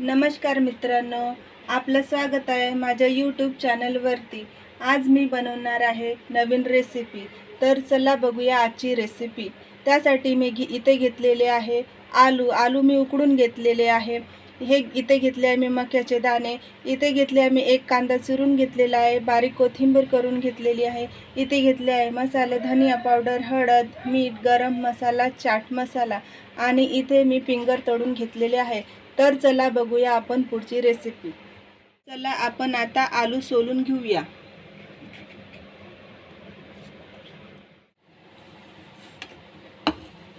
नमस्कार मित्रांनो आपलं स्वागत आहे माझ्या यूट्यूब चॅनलवरती आज मी बनवणार आहे नवीन रेसिपी तर चला बघूया आजची रेसिपी त्यासाठी मी घे इथे घेतलेले आहे आलू. आलू मी उकडून घेतलेले आहे. हे इथे घेतले आहे मी मक्याचे दाणे. इथे घेतले आहे मी एक कांदा चिरून घेतलेला आहे. बारीक कोथिंबीर करून घेतलेली आहे. इथे घेतले आहे मसाले धनिया पावडर हळद मीठ गरम मसाला चाट मसाला. आणि इथे मी फिंगर तळून घेतलेले आहे. तर चला बघूया आपण पुढची रेसिपी चला आपण आता आलू सोलून घेऊया.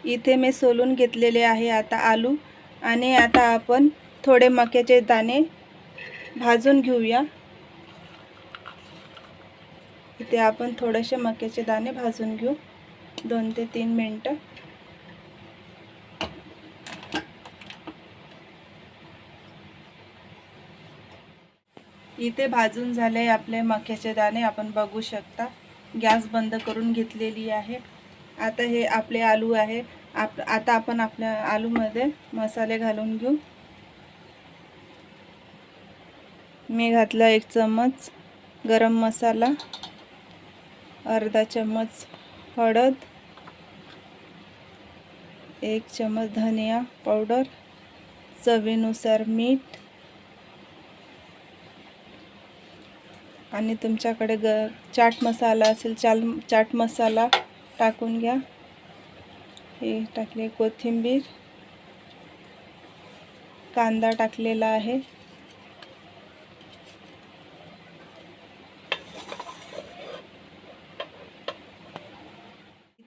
इथे मी सोलून घेतलेले आहे आता आलू आणि आता आपण थोडे मक्याचे दाणे भाजून घेऊया. इथे आपण थोडेसे मक्याचे दाणे भाजून घेऊ. दोन ते तीन मिनटं. इथे भाजून झाले आपले मक्याचे दाणे. आपण बघू शकता गॅस बंद करून घेतलेली आहे. आता हे आपले आलू आहे. आप आता आपण आपल्या आलूमध्ये मसाले घालून घेऊ. मी घातला एक चम्मच गरम मसाला अर्धा चम्मच हळद एक चम्मच धनिया पावडर चवीनुसार मीठ आणि तुमच्याकडे ग चाट मसाला असेल चाल चाट मसाला टाकून घ्या. हे टाकले कोथिंबीर. कांदा टाकलेला आहे.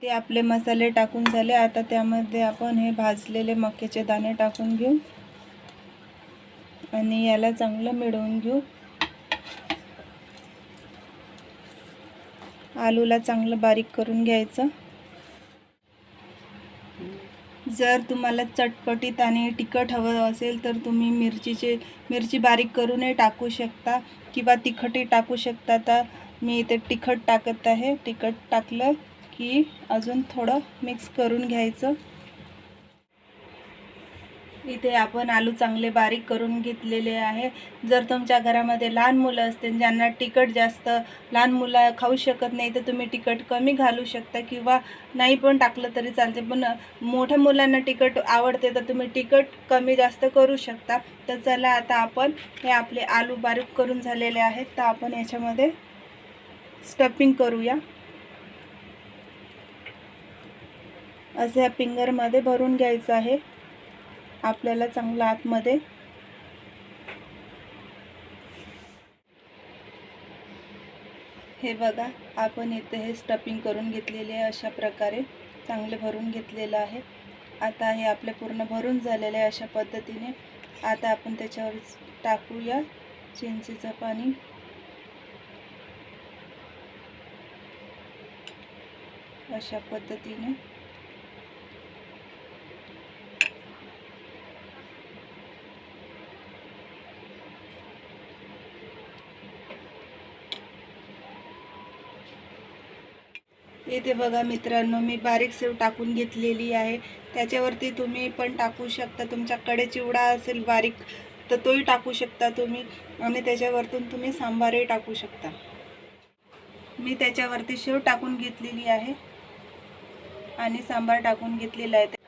ते आपले मसाले टाकून झाले. आता त्यामध्ये आपण हे भाजलेले मक्याचे दाणे टाकून घेऊ. आणि याला चांगलं मिळवून घेऊ. आलूला चांगलं बारीक करून घ्यायचं. जर तुम्हाला चटपटीत आणि तिखट हवं असेल तर तुम्ही मिरचीचे मिरची बारीक करूनही टाकू शकता किंवा तिखटही टाकू शकता. तर मी इथे तिखट टाकत आहे. तिखट टाकलं की अजून थोडं मिक्स करून घ्यायचं. इथे आपण आलू चांगले बारीक करून घेतलेले आहे. जर तुमच्या घरामध्ये लहान मुलं असतील ज्यांना तिखट जास्त लहान मुलं खाऊ शकत नाही तर तुम्ही तिखट कमी घालू शकता किंवा नाही पण टाकलं तरी चालते. पण मोठ्या मुलांना तिखट आवडते तर तुम्ही तिखट कमी जास्त करू शकता. तर चला आता आपण हे आपले आलू बारीक करून झालेले आहेत. तर आपण याच्यामध्ये स्टफिंग करूया. असं ह्या फिंगरमध्ये भरून घ्यायचं आहे. आपल्याला चांगलं आतमध्ये. हे बघा आपण इथे हे स्टफिंग करून घेतलेले आहे अशा प्रकारे. चांगले भरून घेतलेलं आहे. आता हे आपले पूर्ण भरून झालेले आहे अशा पद्धतीने. आता आपण त्याच्यावर टाकूया चिंचेचं पाणी. अशा पद्धतीने. इथे बघा मित्रांनो मी बारीक सेव टाकून घेतलेली आहे. त्याच्यावरती तुम्ही पण टाकू शकता. तुमच्याकडे चिवडा असेल बारीक तर तोही टाकू शकता तुम्ही. आणि त्याच्यावरतून तुम्ही सांबारही टाकू शकता. मी त्याच्यावरती शेव टाकून घेतलेली आहे. आणि सांबार टाकून घेतलेला आहे.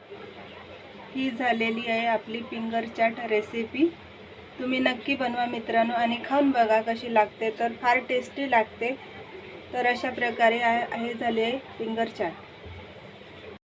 ही झालेली आहे आपली फिंगर चाट रेसिपी तुम्ही नक्की बनवा मित्रांनो. आणि खाऊन बघा कशी लागते. तर फार टेस्टी लागते. तर अशा प्रकारे आहे आहे झाले फिंगर चाट